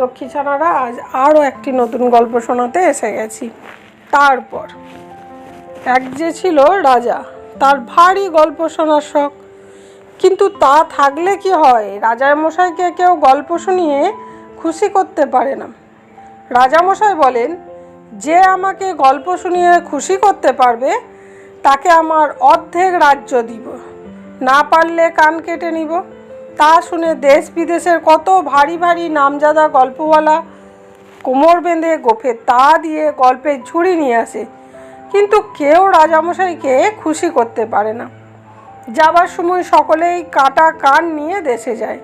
লক্ষ্মী ছানারা আজ আরও একটি নতুন গল্প শোনাতে এসে গেছি। তারপর। এক যে ছিল রাজা, তার ভারী গল্প শোনার শখ। কিন্তু তা থাকলে কি হয়? রাজার মশাইকে কেউ গল্প শুনিয়ে খুশি করতে পারে না। রাজামশাই বলেন, যে আমাকে গল্প শুনিয়ে খুশি করতে পারবে, তাকে আমার অর্ধেক রাজ্য দিব। না পারলে কান কেটে নিব। তা শুনে দেশ বিদেশের কত ভারী ভারী নামজাদা গল্পওয়ালা কোমর বেঁধে গোফে তা দিয়ে গল্পের ঝুড়ি নিয়ে আসে। কিন্তু কেউ রাজামশাইকে খুশি করতে পারে না। যাবার সময় সকলেই কাটা কান নিয়ে দেশে যায়।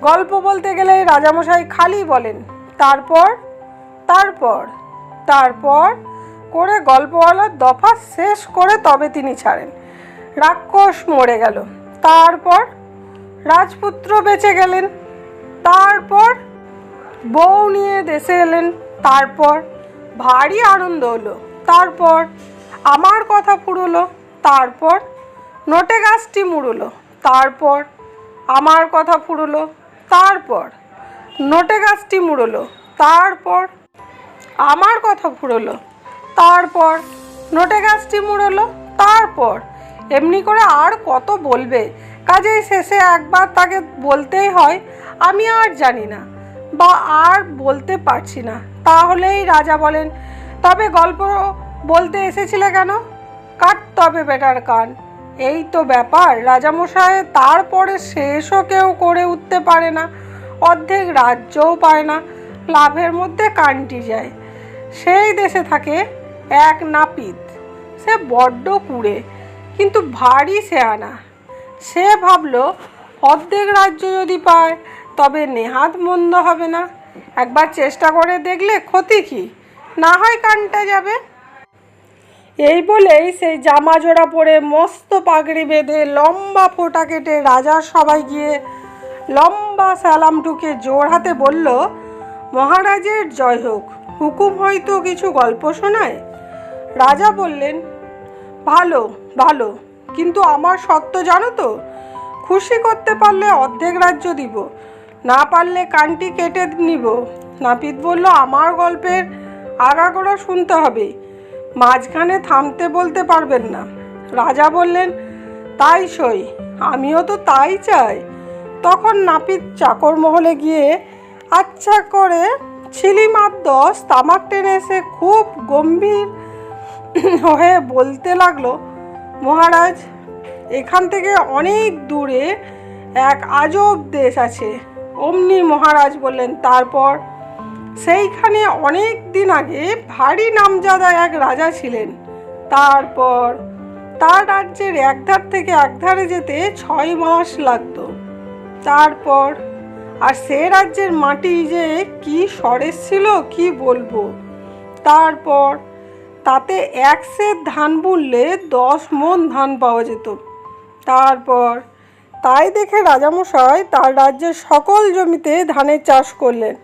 গল্প বলতে গেলে রাজামশাই খালি বলেন, তারপর? তারপর? তারপর? করে গল্পওয়ালার দফা শেষ করে তবে তিনি ছাড়েন। রাক্ষস মরে গেল। তারপর? রাজপুত্র বেঁচে গেলেন। তারপর বউ নিয়ে দেশে এলেন। তারপর ভারী আনন্দ হলো। তারপর আমার কথা ফুরলো। তারপর নোটে গাছটি মুড়লো। তারপর আমার কথা ফুরলো। তারপর নোটে গাছটি মুড়লো। তারপর আমার কথা ফুরলো। তারপর নোটে গাছটি মুড়লো। তারপর এমনি করে আর কত বলবে? কাজেই শেষে একবার তাকে বলতেই হয়, আমি আর জানি না বা আর বলতে পারছি না। তাহলেই রাজা বলেন, তবে গল্প বলতে এসেছিলে কেন? কাট তবে বেটার কান? এই তো ব্যাপার রাজামশাই তারপরে শেষও কেউ করে উঠতে পারে না, অর্ধেক রাজ্যও পায় না, লাভের মধ্যে কানটি যায়। সেই দেশে থাকে এক নাপিত, সে বড্ড কুড়ে, কিন্তু ভারী সেয়ানা সে ভাবলো, অর্ধেক রাজ্য যদি পায়, তবে নেহাত মন্দ হবে না। একবার চেষ্টা করে দেখলে ক্ষতি কি? না হয় কানটা যাবে। এই বলেই সেই জামা জোড়া পরে মস্ত পাগড়ি বেঁধে লম্বা ফোঁটা কেটে রাজার সবাই গিয়ে লম্বা সালাম ঢুকে জোর হাতে বলল, মহারাজের জয় হোক, হুকুম হয়তো কিছু গল্প শোনায়? রাজা বললেন, ভালো ভালো। কিন্তু আমার সত্য জানো তো? খুশি করতে পারলে অর্ধেক রাজ্য দিব, না পারলে কানটি কেটে নিব। নাপিত বলল, আমার গল্পের আগাগোড়া শুনতে হবে, মাঝখানে থামতে বলতে পারবেন না। রাজা বললেন, তাই সই, আমিও তো তাই চাই। তখন নাপিত চাকর মহলে গিয়ে আচ্ছা করে ছিলি মার দশ, তামাক টেনে এসে খুব গম্ভীর হয়ে বলতে লাগল মহারাজ, এখান থেকে অনেক দূরে এক আজব দেশ আছে, অমনি মহারাজ বললেন, তারপর? সেইখানে অনেক দিন আগে ভারী নামজাদা এক রাজা ছিলেন। তারপর? তার রাজ্যের একধার থেকে একধারে যেতে ছয় মাস লাগতো। তারপর? আর সে রাজ্যের মাটি যে কি সরেস ছিল, কি বলব? তারপর? তাতে এক সের ধান বুনলে দশ মন ধান পাওয়া যেত। তারপর তাই দেখে রাজামশাই তার রাজ্যের সকল জমিতে ধানের চাষ করলেন।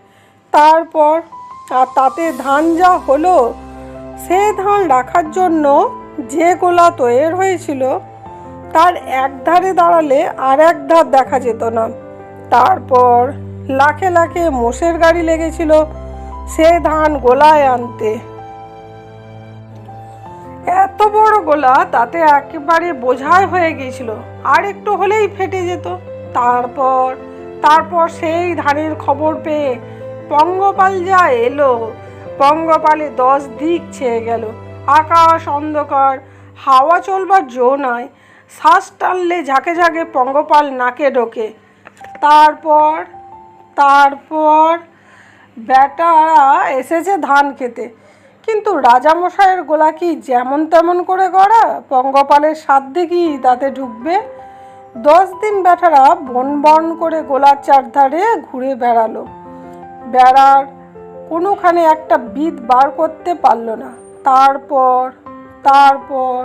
তারপর আর তাতে ধান যা হলো, সে ধান রাখার জন্য যে গোলা তৈরি হয়েছিল, তার এক ধারে দাঁড়ালে আর এক ধার দেখা যেত না। তারপর লাখে লাখে মোষের গাড়ি লেগেছিল সে ধান গোলায় আনতে। বড় গোলা, তাতে একেবারে বোঝাই হয়ে গিয়েছিল। আর একটু হলেই ফেটে যেত। তারপর তারপর সেই ধানের খবর পেয়ে পঙ্গপাল যা এলো, পঙ্গপালে দশ দিক ছেয়ে গেল। আকাশ অন্ধকার, হাওয়া চলবার জো নাই। শ্বাস টানলে ঝাঁকে ঝাঁকে পঙ্গপাল নাকে ঢোকে। তারপর তারপর বেটারা এসেছে ধান খেতে। কিন্তু রাজামশাইয়ের গোলা কি যেমন তেমন করে গড়া, পঙ্গপালের সাধ্যে কি তাতে ঢুকবে? দশ দিন বেটারা বন বন করে গোলার চারধারে ঘুরে বেড়ালো। বেড়ার কোনোখানে একটা বিদ বার করতে পারল না। তারপর তারপর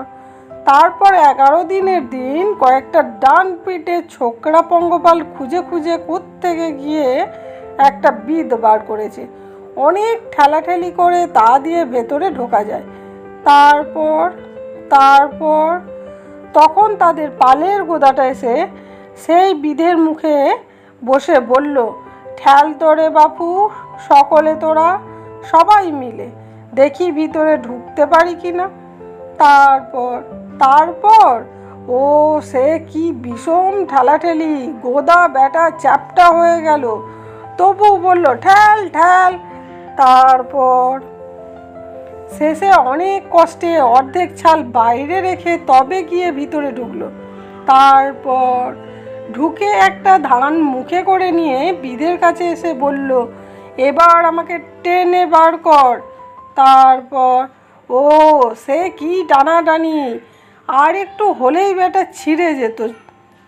তারপর এগারো দিনের দিন কয়েকটা ডান পিঠে ছোকরা পঙ্গপাল খুঁজে খুঁজে থেকে গিয়ে একটা বিদ বার করেছে। অনেক ঠেলাঠেলি করে তা দিয়ে ভেতরে ঢোকা যায়। তারপর তারপর, তখন তাদের পালের গোদাটা এসে সেই বিধের মুখে বসে বলল ঠ্যাল তোরে বাপু, সকলে তোরা সবাই মিলে দেখি ভিতরে ঢুকতে পারি কি না? তারপর তারপর, ও সে কি বিষম ঠেলাঠেলি, গোদা ব্যাটা চ্যাপটা হয়ে গেল। তবু বলল, ঠেল ঠেল তারপর শেষে অনেক কষ্টে অর্ধেক ছাল বাইরে রেখে তবে গিয়ে ভিতরে ঢুকলো। তারপর ঢুকে একটা ধান মুখে করে নিয়ে বিদের কাছে এসে বলল, এবার আমাকে টেনে বার কর। তারপর, ও, সে কি টানাটানি? আর একটু হলেই বেটা ছিঁড়ে যেত।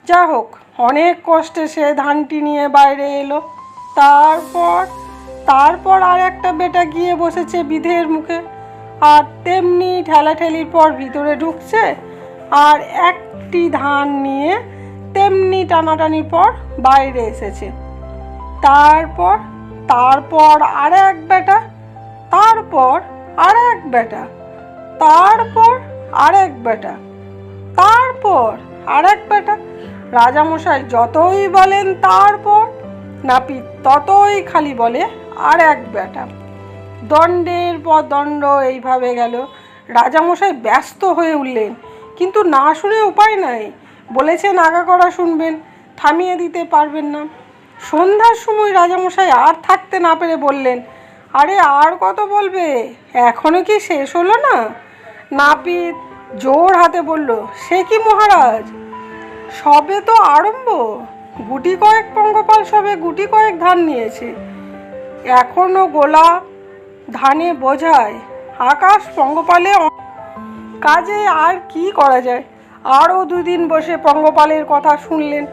যা হোক অনেক কষ্টে সে ধানটি নিয়ে বাইরে এলো। তারপর তারপর আর একটা বেটা গিয়ে বসেছে বিধের মুখে। আর তেমনি ঠেলাঠেলির পর ভিতরে ঢুকছে। আর একটি ধান নিয়ে তেমনি টানাটানির পর বাইরে এসেছে। তারপর তারপর আর এক বেটা, তারপর আর এক বেটা, তারপর আর এক বেটা, তারপর আর এক বেটা। রাজামশাই যতই বলেন তারপর, নাপিত ততই খালি বলে আর এক বেটা দণ্ডের পর দণ্ড এইভাবে গেল। রাজামশাই ব্যস্ত হয়ে উঠলেন, কিন্তু না শুনে উপায় নাই। বলেছেন আগা করা শুনবেন, থামিয়ে দিতে পারবেন না। সন্ধ্যার সময় রাজামশাই আর থাকতে না পেরে বললেন, আরে আর কত বলবে? এখনও কি শেষ হলো না? নাপিত জোর হাতে বলল, সে কি মহারাজ? সবে তো আরম্ভ। গুটি কয়েক পঙ্গপাল সবে গুটি কয়েক ধান নিয়েছে। এখনও গোলা ধানে বোঝায়, আকাশ পঙ্গপালে কাজে আর কি করা যায়? আরও দুদিন বসে পঙ্গপালের কথা শুনলেন।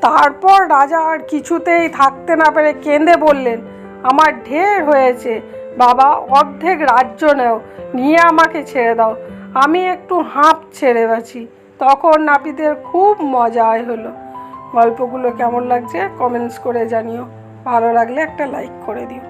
তারপর রাজা আর কিছুতেই থাকতে না পেরে কেঁদে বললেন, আমার ঢের হয়েছে, বাবা, অর্ধেক রাজ্য নেও, নিয়ে আমাকে ছেড়ে দাও। আমি একটু হাঁপ ছেড়ে বাঁচি তখন নাপিতের খুব মজাই হলো। গল্পগুলো কেমন লাগছে কমেন্টস করে জানিও। ভালো লাগলে একটা লাইক করে দিও।